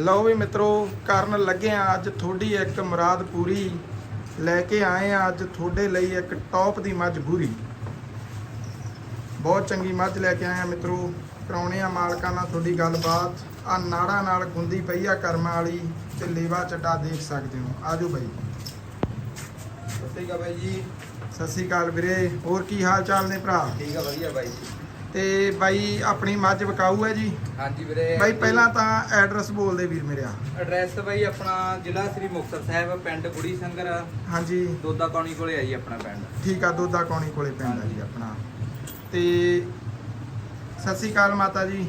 ਲਓ ਵੀ ਮਿੱਤਰੋ, ਕਰਨ ਲੱਗੇ ਆ ਅੱਜ ਤੁਹਾਡੀ ਇੱਕ ਮੁਰਾਦ ਪੂਰੀ। ਲੈ ਕੇ ਆਏ ਆ ਅੱਜ ਤੁਹਾਡੇ ਲਈ ਇੱਕ ਟੌਪ ਦੀ ਮੱਝ ਬੂਰੀ। ਬਹੁਤ ਚੰਗੀ ਮੱਝ ਲੈ ਕੇ ਆਏ ਆ ਮਿੱਤਰੋ। ਕਰਾਉਣੇ ਆ, ਮਾਲਕਾਂ ਨਾਲ ਤੁਹਾਡੀ ਗੱਲਬਾਤ। ਆ ਨਾੜਾ ਨਾਲ ਗੁੰਦੀ ਪਈ ਆ ਕਰਮਾਂ ਵਾਲੀ ਤੇ ਲੇਵਾ ਚੱਡਾ ਦੇਖ ਸਕਦੇ ਹੋ। ਆਜੋ ਬਾਈ। ਸਤਿ ਸ਼੍ਰੀ ਅਕਾਲ ਬਾਈ ਜੀ। ਸਤਿ ਸ੍ਰੀ ਅਕਾਲ ਵੀਰੇ। ਹੋਰ ਕੀ ਹਾਲ ਚਾਲ ਨੇ ਭਰਾ? ਠੀਕ ਆ, ਵਧੀਆ ਬਾਈ ਜੀ। ਤੇ ਬਾਈ ਆਪਣੀ ਮੱਝ ਵਿਕਾਊ ਹੈ ਜੀ। ਹਾਂਜੀ ਵੀਰੇ। ਬਾਈ ਪਹਿਲਾਂ ਤਾਂ ਐਡਰੈਸ ਬੋਲਦੇ ਵੀਰ ਮੇਰਿਆ ਐਡਰੈਸ ਬਾਈ ਆਪਣਾ ਜ਼ਿਲ੍ਹਾ ਸ੍ਰੀ ਮੁਕਤਸਰ ਸਾਹਿਬ ਪਿੰਡ ਗੁੜੀ ਸੰਗਰ। ਹਾਂਜੀ। ਦੋਦਾ ਕੌਣੀ ਕੋਲੇ ਆ ਜੀ ਆਪਣਾ ਪਿੰਡ। ਠੀਕ ਆ ਦੋਦਾ ਕੌਣੀ ਕੋਲੇ ਪੈਂਦਾ ਜੀ ਆਪਣਾ। ਤੇ ਸਤਿ ਸ੍ਰੀ ਅਕਾਲ ਮਾਤਾ ਜੀ।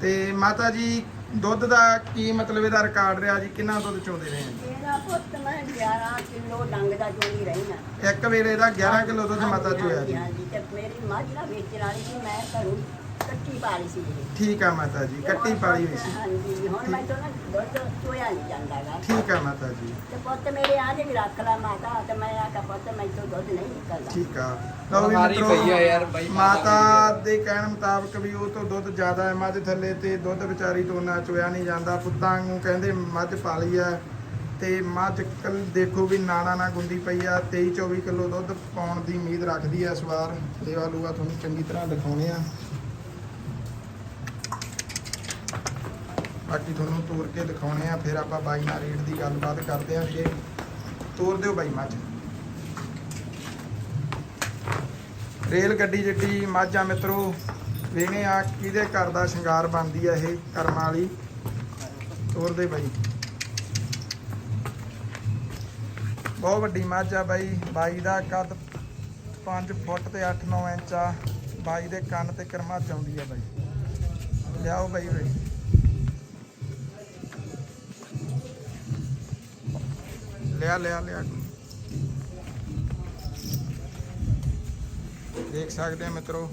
ਤੇ ਮਾਤਾ ਜੀ ਦੁੱਧ ਦਾ ਕੀ ਮਤਲਬ ਇਹਦਾ ਰਿਕਾਰਡ ਰਿਹਾ ਜੀ? ਕਿੰਨਾ ਦੁੱਧ ਚੋਂਦੇ ਰਹੇ ਆ? ਮੇਰਾ ਪੁੱਤ ਮੈਂ 11 ਕਿਲੋ ਡੰਗ ਦਾ ਚੋਰੀ ਰਹੀ ਨਾ ਇੱਕ ਵੇਲੇ ਦਾ 11 ਕਿਲੋ ਦੁੱਧ ਮਾਤਾ ਚੋਇਆ ਜੀ। ਤੇ ਮੇਰੀ ਮੱਝ ਵੇਚਣ ਵਾਲੀ ਸੀ ਮੈਂ ਘਰੋਂ ਕੱਟੀ ਪਾਲੀ ਸੀ। ਜੀ ਠੀਕ ਆ ਮਾਤਾ ਜੀ ਕੱਟੀ ਪਾਲੀ ਹੋਈ ਸੀ। ਹਾਂਜੀ ਹੁਣ ਮੈਂ ਤੋਂ ਨਾ ਦੁੱਧ ਨਹੀਂ ਠੀਕ ਆ ਮਾਤਾ ਜੀ। ਤੇ ਪੁੱਤ ਮੇਰੇ ਆ ਜੇ ਰੱਖ ਲਾ ਮਾਤਾ ਤੇ ਮੈਂ ਆਖਿਆ ਪੁੱਤ ਮੈਂ ਤੋਂ ਦੁੱਧ ਨਹੀਂ ਨਿਕਲਦਾ। ਠੀਕ ਆ। ਲਓ ਵੀ ਬਿਮਾਰੀ ਪਈ ਆ ਯਾਰ ਬਾਈ ਮਾਤਾ ਦੇ ਕਹਿਣ ਮੁਤਾਬਕ ਵੀ ਉਹ ਤੋਂ ਦੁੱਧ ਜ਼ਿਆਦਾ ਹੈ ਮੱਝ ਥੱਲੇ ਤੇ ਦੁੱਧ ਵਿਚਾਰੀ ਤੋਂ ਨਾ ਚੋਇਆ ਨਹੀਂ ਜਾਂਦਾ। ਪੁੱਤਾਂ ਨੂੰ ਕਹਿੰਦੇ ਮੱਝ ਪਾਲੀ ਆ ਤੇ ਮੱਝ ਕੱਲ ਦੇਖੋ ਵੀ ਨਾਣਾ ਨਾ ਗੁੰਦੀ ਪਈ ਆ। 23 24 ਕਿਲੋ ਦੁੱਧ ਪਾਉਣ ਦੀ ਉਮੀਦ ਰੱਖਦੀ ਆ ਇਸ ਵਾਰ। ਲੇਵਾ ਲੂਆ ਤੁਹਾਨੂੰ ਚੰਗੀ ਤਰ੍ਹਾਂ ਦਿਖਾਉਣੇ ਆ। ਬਾਕੀ ਤੁਹਾਨੂੰ ਤੋਰ ਕੇ ਦਿਖਾਉਣੇ ਆ, ਫਿਰ ਆਪਾਂ ਬਾਈ ਨਾਲ ਰੇਟ ਦੀ ਗੱਲਬਾਤ ਕਰਦੇ ਆ ਵੀਰੇ ਤੋਰ ਦਿਓ ਬਾਈ ਮੱਝ। ਰੇਲ ਗੱਡੀ ਜਿੱਡੀ ਮੱਝ ਆ ਮਿੱਤਰੋ ਵੇਣੇ ਆ ਕਿਹਦੇ ਘਰ ਦਾ ਸ਼ਿੰਗਾਰ ਬਣਦੀ ਆ ਇਹ ਕਰਮਾਂ ਵਾਲੀ। ਤੋਰ ਦੇ ਬਾਈ। ਬਹੁਤ ਵੱਡੀ ਮੱਝ ਆ ਬਾਈ। ਬਾਈ ਦਾ ਕੱਦ 5 ਫੁੱਟ ਤੇ 8-9 ਇੰਚ ਆ। ਬਾਈ ਦੇ ਕੰਨ ਤੇ ਕਰਮਾ ਚਾਉਂਦੀ ਆ ਬਾਈ। ਲਿਆਓ ਬਾਈ ਬਾਈ ਲਿਆ ਲਿਆ ਲਿਆ। ਦੇਖ ਸਕਦੇ ਆ ਮਿੱਤਰੋ।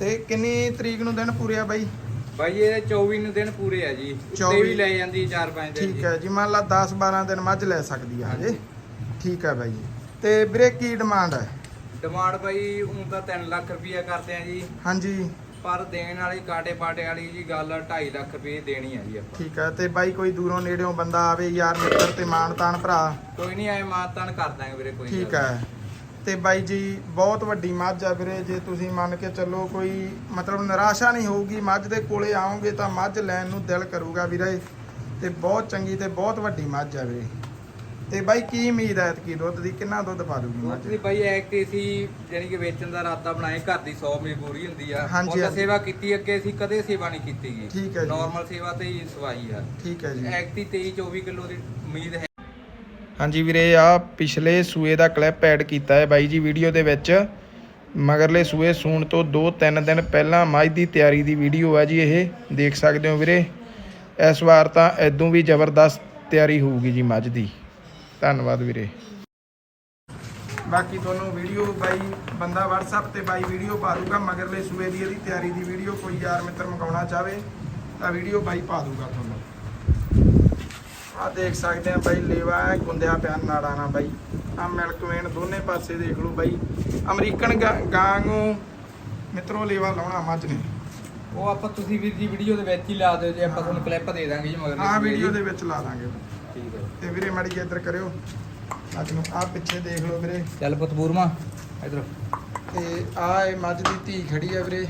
ਤੇ ਕਿੰਨੀ ਤਰੀਕ ਨੂੰ ਦਿਨ ਪੂਰੇ ਆ ਬਾਈ? ਬਾਈ ਇਹ 24 ਨੂੰ ਦਿਨ ਪੂਰੇ ਆ ਜੀ। ਉੱਤੇ 24 ਵੀ ਲੈ ਜਾਂਦੀ 4-5 ਦਿਨ ਠੀਕ ਹੈ ਜੀ ਮੰਨ ਲਾ 10 12 ਦਿਨ ਮੱਝ ਲੈ ਸਕਦੀ ਆ ਹਜੇ। ਠੀਕ ਹੈ ਬਾਈ ਤੇ ਵੀਰੇ ਕੀ ਡਿਮਾਂਡ ਹੈ? ਡਿਮਾਂਡ ਬਾਈ ਹੁਣ ਤਾਂ 3 ਲੱਖ ਰੁਪਈਆ ਕਰਦੇ ਆ ਜੀ। ਹਾਂਜੀ। ਪਰ ਦੇਣ ਵਾਲੀ ਕਾਟੇ ਪਾਟੇ ਵਾਲੀ ਜੀ ਗੱਲ 2.5 ਲੱਖ ਰੁਪਏ ਦੇਣੀ ਆ ਜੀ ਆਪਾਂ। ਠੀਕ ਹੈ ਤੇ ਬਾਈ ਕੋਈ ਦੂਰੋਂ ਨੇੜਿਓਂ ਬੰਦਾ ਆਵੇ ਯਾਰ ਮਿੱਤਰ ਤੇ ਮਾਣ ਤਾਣ ਭਰਾ। ਕੋਈ ਨਹੀਂ ਆਏ ਮਾਤਾਨ ਕਰ ਦਾਂਗੇ ਵੀਰੇ ਕੋਈ ਠੀਕ ਹੈ। ਤੇ ਬਾਈ ਜੀ ਬਹੁਤ ਵੱਡੀ ਮੱਝ ਆ ਵੀਰੇ ਜੇ ਤੁਸੀਂ ਮੰਨ ਕੇ ਚੱਲੋ ਕੋਈ ਮਤਲਬ ਨਿਰਾਸ਼ਾ ਨਹੀਂ ਹੋਊਗੀ ਮੱਝ ਦੇ ਕੋਲੇ ਆਓਗੇ ਤਾਂ ਮੱਝ ਲੈਣ ਨੂੰ ਦਿਲ ਕਰੂਗਾ ਵੀਰੇ। ਤੇ ਬਹੁਤ ਚੰਗੀ ਤੇ ਬਹੁਤ ਵੱਡੀ ਮੱਝ ਆ ਵੀਰੇ। ਤੇ ਬਾਈ ਕੀ ਉਮੀਦ ਹੈ ਕੀ ਦੁੱਧ ਦੀ? ਕਿੰਨਾ ਦੁੱਧ ਪਾ ਦੂਗੀ ਮੱਝ ਦੀ? ਬਾਈ ਐਕਟ ਸੀ ਯਾਨੀ ਕਿ ਵੇਚਣ ਦਾ ਇਰਾਦਾ ਬਣਾਏ ਘਰ ਦੀ 100 ਮਜਬੂਰੀ ਹੁੰਦੀ ਆ। ਹਾਂਜੀ। ਸੇਵਾ ਕੀਤੀ ਅੱਗੇ ਅਸੀਂ ਕਦੇ ਸੇਵਾ ਨਹੀਂ ਕੀਤੀ ਗੀ। ਠੀਕ ਹੈ ਜੀ। ਨਾਰਮਲ ਸੇਵਾ ਤੇ ਹੀ ਸਵਾਈ ਆ। ਠੀਕ ਹੈ ਜੀ। ਐਕਟੀ 23 24 ਕਿਲੋ ਦੀ ਉਮੀਦ ਹੈ। ਹਾਂਜੀ ਵੀਰੇ ਆ ਪਿਛਲੇ ਸੂਏ ਦਾ ਕਲਿੱਪ ਐਡ ਕੀਤਾ ਹੈ ਬਾਈ ਜੀ ਵੀਡੀਓ ਦੇ ਵਿੱਚ। ਮਗਰਲੇ ਸੂਏ ਸੂਣ ਤੋਂ 2-3 ਦਿਨ ਪਹਿਲਾਂ ਮੱਝ ਦੀ ਤਿਆਰੀ ਦੀ ਵੀਡੀਓ ਹੈ ਜੀ ਇਹ। ਦੇਖ ਸਕਦੇ ਹੋ ਵੀਰੇ। ਇਸ ਵਾਰ ਤਾਂ ਐਦੋਂ ਵੀ ਜ਼ਬਰਦਸਤ ਤਿਆਰੀ ਹੋਊਗੀ ਜੀ ਮੱਝ ਦੀ। ਧੰਨਵਾਦ ਵੀਰੇ। ਬਾਕੀ ਤੁਹਾਨੂੰ ਵੀਡੀਓ ਬਾਈ ਬੰਦਾ WhatsApp ਤੇ ਬਾਈ ਵੀਡੀਓ ਪਾ ਦੂਗਾ ਮਗਰਲੇ ਸੂਏ ਦੀ ਇਹਦੀ ਤਿਆਰੀ ਦੀ ਵੀਡੀਓ ਕੋਈ ਯਾਰ ਮਿੱਤਰ ਮੰਗਾਉਣਾ ਚਾਹਵੇ ਤਾਂ ਵੀਡੀਓ ਬਾਈ ਪਾ ਦੂਗਾ ਤੁਹਾਨੂੰ। ਆ ਦੇਖ ਸਕਦੇ ਆ ਬਾਈ ਲੇਵਾ ਹੈ ਗੁੰਦਿਆ ਪਿਆ ਨਾੜਾ ਨਾ ਬਾਈ। ਆ ਮਿਲਕ ਵੇਨ ਦੋਨੇ ਪਾਸੇ ਦੇਖ ਲਓ ਬਾਈ। ਅਮਰੀਕਨ ਗਾ- ਗਾਂ ਨੂੰ ਮਿੱਤਰੋ ਲੇਵਾ ਲਾਉਣਾ ਮੱਝ ਨੇ। ਉਹ ਆਪਾਂ ਤੁਸੀਂ ਵੀਰ ਜੀ ਵੀਡੀਓ ਦੇ ਵਿੱਚ ਹੀ ਲਾ ਦਿਓ ਜੇ ਆਪਾਂ ਤੁਹਾਨੂੰ ਕਲਿੱਪ ਦੇ ਦਾਂਗੇ ਜੀ ਮਗਰ ਆ ਵੀਡੀਓ ਦੇ ਵਿੱਚ ਲਾ ਦਾਂਗੇ। ਠੀਕ ਹੈ। ਤੇ ਵੀਰੇ ਮਾੜੀ ਜਿਹੀ ਇੱਧਰ ਕਰਿਓ। ਅੱਜ ਨੂੰ ਆ ਪਿੱਛੇ ਦੇਖ ਲਓ ਵੀਰੇ। ਚੱਲ ਪੁੱਤ ਬੂਰਮਾ ਇਧਰ। ਤੇ ਆ ਇਹ ਮੱਝ ਦੀ ਧੀ ਖੜੀ ਆ ਵੀਰੇ।